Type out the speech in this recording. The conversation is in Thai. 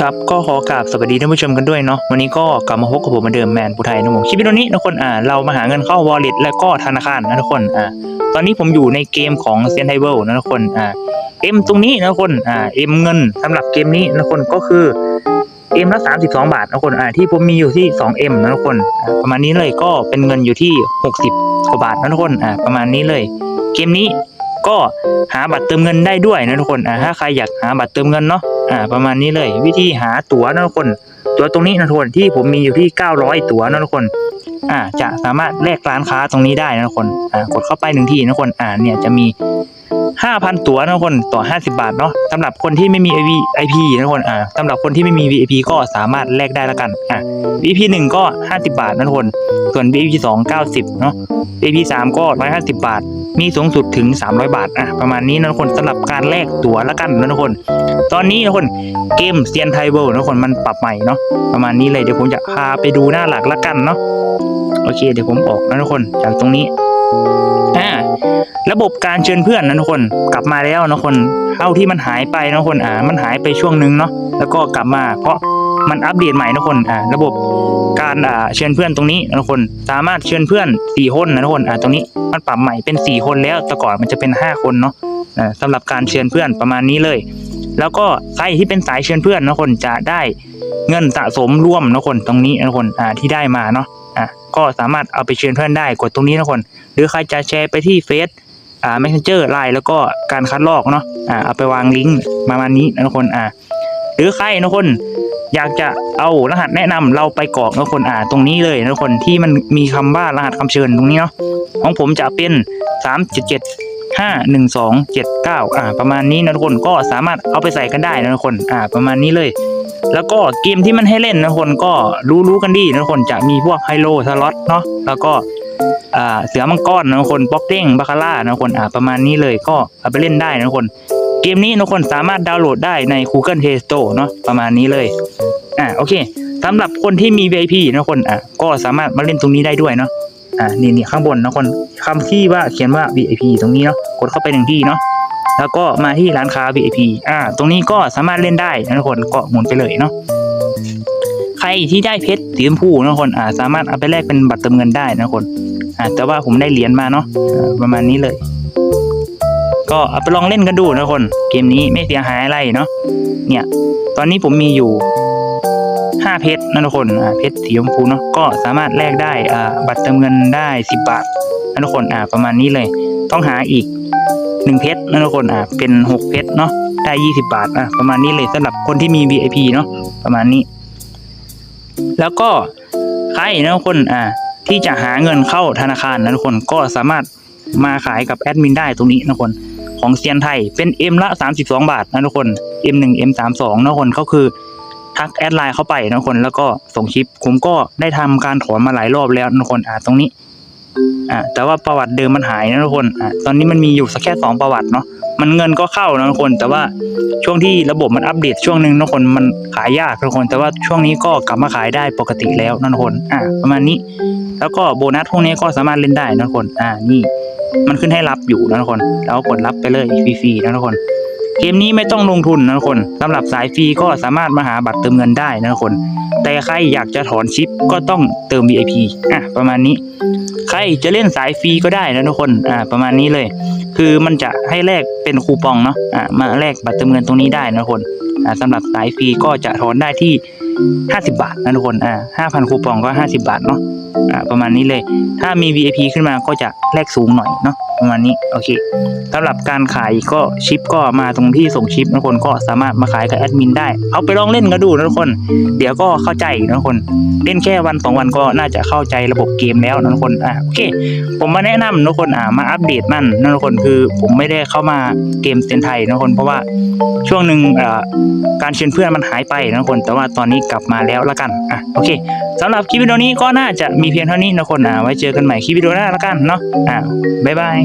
ครับก็ขอกราบสวัสดีท่านผู้ชมกันด้วยเนาะวันนี้ก็กลับมาพบกับผมเหมือนเดิมแมนผู้ไทยนะผมคลิปวิดีโอนี้ทุกคนอ่าเรามาหาเงินเข้าวอลเล็ตและก็ธนาคารนะทุกคนอ่าตอนนี้ผมอยู่ในเกมของเซนไทเบิลนะทุกคนอ่าเอ็มตรงนี้นะทุกคนอ่าเอ็มเงินสำหรับเกมนี้นะทุกคนก็คือเอ็มละ32บาทนะทุกคนอ่าที่ผมมีอยู่ที่ 2M นะทุกคนอ่าประมาณนี้เลยก็เป็นเงินอยู่ที่60กว่าบาทนะทุกคนอ่าประมาณนี้เลย เกมนี้ก็หาบัตรเติมเงินได้ด้วยนะทุกคนอ่าถ้าใครอยากหาบัตรเติมเงินเนาะ อ่าประมาณนี้เลย วิธีหาตั๋วนะทุกคน ตั๋วตรงนี้นะทุกคนที่ผมมีอยู่ที่ 900 ตั๋วนะทุกคนอ่าจะสามารถแลกร้านค้าตรงนี้ได้นะทุกคนอ่ากดเข้าไปหนึ่งที่นะทุกคนอ่าเนี่ยจะมี 5,000 ตั๋วนะทุกคนต่อ 50 บาทเนาะสำหรับคนที่ไม่มี VIP นะทุกคนอ่าสำหรับคนที่ไม่มี VIP ก็สามารถแลกได้แล้วกันอ่า VIP 1 ก็ 50 บาทนะทุกคน ส่วน VIP 2 90เนาะ VIP 3 ก็ 150 บาท มีสูงสุดถึง 300 บาทอะประมาณนี้นะทุกคนสำหรับการแลกตั๋วล้วกันนะทุกคน ตอนนี้นะทุกคนเกมเซียนไทเบิลนะทุกคนมันปรับใหม่เนาะประมาณนี้เลยเดี๋ยวผมจะพาไปดูหน้าหลักล้วกันเนาะโอเคเดี๋ยวผมออกนะทุกคนจากตรงนี้อ่าระบบการเชิญเพื่อนนะทุกคนกลับมาแล้วนะทุกคนเท่าที่มันหายไปนะทุกคนอ่ามันหายไปช่วงนึงเนาะแล้วก็กลับมาเพราะมันอัปเดตใหม่นะทุกคนอ่าระบบ การเชิญเพื่อนตรงนี้นะทุกคน สามารถเชิญเพื่อนสี่คนนะทุกคนตรงนี้มันปรับใหม่เป็นสี่คนแล้วแต่ก่อนมันจะเป็นห้าคนเนาะสำหรับการเชิญเพื่อนประมาณนี้เลย แล้วก็ใครที่เป็นสายเชิญเพื่อนนะคนจะได้เงินสะสมร่วมนะคนตรงนี้นะคนที่ได้มาเนาะก็สามารถเอาไปเชิญเพื่อนได้กดตรงนี้นะคน หรือใครจะแชร์ไปที่เฟซอ่า messenger ไลน์แล้วก็การคัดลอกเนาะอ่าเอาไปวางลิงก์ประมาณนี้นะคนอ่าหรือใครนะคน อยากจะเอารหัสแนะนำเราไปกรอกนะคนอ่าตรงนี้เลยนะคนที่มันมีคำว่ารหัสคำเชิญตรงนี้เนาะของผมจะเป็นสามเจ็ดเจ็ดห้าหนึ่งสองเจ็ดเก้าอ่าประมาณนี้นะทุกคนก็สามารถเอาไปใส่กันได้นะทุกคนอ่าประมาณนี้เลย แล้วก็เกมที่มันให้เล่นนะทุกคนก็รู้รู้กันดีนะทุกคนจะมีพวกไฮโลสล็อตเนาะแล้วก็อ่าเสือมังกรนะทุกคนป๊อกเด้งบาคาร่านะทุกคนอ่าประมาณนี้เลยก็เอาไปเล่นได้นะทุกคนเกมนี้นะทุกคนสามารถดาวน์โหลดได้ใน Google Play Store เนาะประมาณนี้เลย อ่าโอเคสำหรับคนที่มี VIP นะคนอะก็สามารถมาเล่นตรงนี้ได้ด้วยเนาะอ่านี่นี่ข้างบนนะคนคำที่ว่าเขียนว่า VIP ตรงนี้เนาะกดเข้าไปหนึ่งที่เนาะแล้วก็มาที่ร้านค้า VIP อ่า ตรงนี้ก็สามารถเล่นได้นะทุกคนก็หมุนไปเลยเนาะใครที่ได้เพชรสีชมพูนะคนอ่าสามารถเอาไปแลกเป็นบัตรเติมเงินได้นะคนอ่าแต่ว่าผมได้เหรียญมาเนาะประมาณนี้เลย ก็เอาไปลองเล่นกันดูนะคน เกมนี้ไม่เสียหายอะไรเนาะเนี่ย ตอนนี้ผมมีอยู่ ห้าเพชรนะทุกคนอ่าเพชรสีชมพูเนาะก็สามารถแลกได้อ่าบัตรเติมเงินได้สิบบาทนะทุกคนอ่าประมาณนี้เลย ต้องหาอีกหนึ่งเพชรนะทุกคนอ่าเป็นหกเพชรเนาะได้ยี่สิบาทอะประมาณนี้เลยสำหรับคนที่มี VIP เนาะประมาณนี้ แล้วก็ใครนะทุกคนอ่าที่จะหาเงินเข้าธนาคารนะทุกคนก็สามารถมาขายกับแอดมินได้ตรงนี้นะทุกคนของเซียนไทยเป็น M ละ 32 บาทนะทุกคน M1 M32 นะทุกคนก็คือ ทักแอดไลน์เข้าไปนะคนแล้วก็ส่งคลิป ผมก็ได้ทำการถอนมาหลายรอบแล้วนะคนอ่าตรงนี้อ่าแต่ว่าประวัติเดิมมันหายนะทุกคนอ่าตอนนี้มันมีอยู่สักแค่สองประวัติเนาะมันเงินก็เข้านะทุกคน แต่ว่าช่วงที่ระบบมันอัปเดตช่วงหนึ่งนะทุกคนมันขายยากนะทุกคน แต่ว่าช่วงนี้ก็กลับมาขายได้ปกติแล้วนะทุกคนอ่าประมาณนี้ แล้วก็โบนัสพวกนี้ก็สามารถเล่นได้นะทุกคนอ่านี่มันขึ้นให้รับอยู่นะทุกคน แล้วกดรับไปเลยฟรีๆนะทุกคน เกมนี้ไม่ต้องลงทุนนะทุกคนสำหรับสายฟรีก็สามารถมาหาบัตรเติมเงินได้นะทุกคน แต่ใครอยากจะถอนชิปก็ต้องเติม VIP อะประมาณนี้ ใครจะเล่นสายฟรีก็ได้นะทุกคนอ่าประมาณนี้เลย คือมันจะให้แลกเป็นคูปองเนาะอ่ามาแลกบัตรเติมเงินตรงนี้ได้นะทุกคนอ่าสำหรับสายฟรีก็จะถอนได้ที่ 50 บาทนะทุกคนอ่า5,000คูปองก็ 50 บาทเนาะประมาณนี้เลย ถ้ามี VIP ขึ้นมาก็จะแลกสูงหน่อยเนาะประมาณนี้โอเคสำหรับการขายก็ชิปก็มาตรงที่ส่งชิปนะทุกคนก็สามารถมาขายกับแอดมินได้ เอาไปลองเล่นกันดูนะทุกคน เดี๋ยวก็เข้าใจนะทุกคน เล่นแค่วันสองวันก็น่าจะเข้าใจระบบเกมแล้วนะทุกคนอะโอเค ผมมาแนะนำนะทุกคนอ่ามาอัปเดตมันนะทุกคนคือผมไม่ได้เข้ามาเกมเซนไทยนะทุกคนเพราะว่าช่วงหนึ่งอ่าการเชิญเพื่อนมันหายไปนะทุกคน แต่ว่าตอนนี้กลับมาแล้วละกันอะโอเคสำหรับคลิปวิดีโอนี้ก็น่าจะมีเพียงเท่านี้นะคนอ่าไว้เจอกันใหม่คลิปวิดีโอหน้าละกันเนาะอ่าบ๊ายบาย